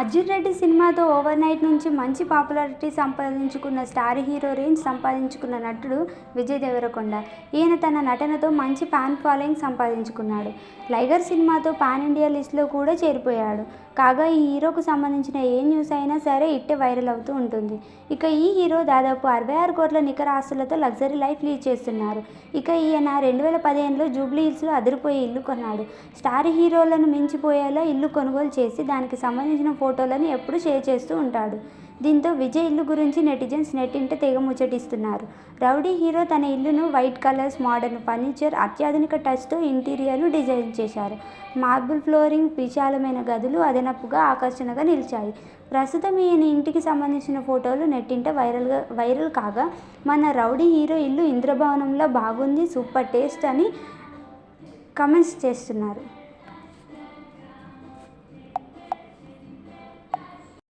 అర్జున్ రెడ్డి సినిమాతో over night నుంచి మంచి పాపులారిటీ సంపాదించుకున్న స్టార్ హీరో రేంజ్ సంపాదించుకున్న నటుడు విజయ్ దేవరకొండ. ఈయన తన నటనతో మంచి ఫ్యాన్ ఫాలోయింగ్ సంపాదించుకున్నాడు. లైగర్ సినిమాతో పాన్ ఇండియా లిస్ట్లో కూడా చేరిపోయాడు. కాగా ఈ హీరోకు సంబంధించిన ఏ న్యూస్ అయినా సరే ఇట్టే వైరల్ అవుతూ ఉంటుంది. ఇక ఈ హీరో దాదాపు అరవై ఆరు కోట్ల నికర ఆస్తులతో లగ్జరీ లైఫ్ లీడ్ చేస్తున్నారు. ఇక ఈయన రెండు వేల పదిహేనులో జూబ్లీ హిల్స్లో అదిరిపోయే ఇల్లు కొన్నాడు. స్టార్ హీరోలను మించిపోయేలా ఇల్లు కొనుగోలు చేసి దానికి సంబంధించిన ఫోటోలను ఎప్పుడూ షేర్ చేస్తూ ఉంటాడు. దీంతో విజయ్ ఇల్లు గురించి నెటిజన్స్ నెట్టింట తెగ ముచ్చటిస్తున్నారు. రౌడీ హీరో తన ఇల్లును వైట్ కలర్స్ మోడర్న్ ఫర్నిచర్ అత్యాధునిక టచ్తో ఇంటీరియర్ను డిజైన్ చేశారు. మార్బుల్ ఫ్లోరింగ్ విశాలమైన గదులు అదనపుగా ఆకర్షణగా నిలిచాయి. ప్రస్తుతం ఈయన ఇంటికి సంబంధించిన ఫోటోలు నెట్టింట వైరల్గా వైరల్ కాగా మన రౌడీ హీరో ఇల్లు ఇంద్రభవనంలో బాగుంది సూపర్ టేస్ట్ అని కమెంట్స్ చేస్తున్నారు.